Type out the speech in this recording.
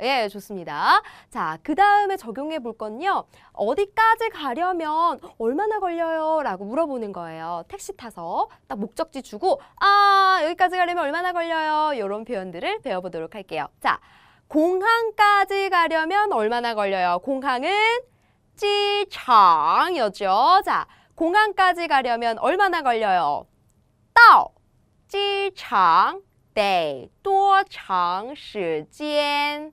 예, 좋습니다. 자, 그 다음에 적용해 볼 건요. 어디까지 가려면 얼마나 걸려요? 라고 물어보는 거예요. 택시 타서 딱 목적지 주고, 아, 여기까지 가려면 얼마나 걸려요? 이런 표현들을 배워보도록 할게요. 자, 공항까지 가려면 얼마나 걸려요? 공항은 지창이었죠. 자, 공항까지 가려면 얼마나 걸려요? 到机场得多长时间？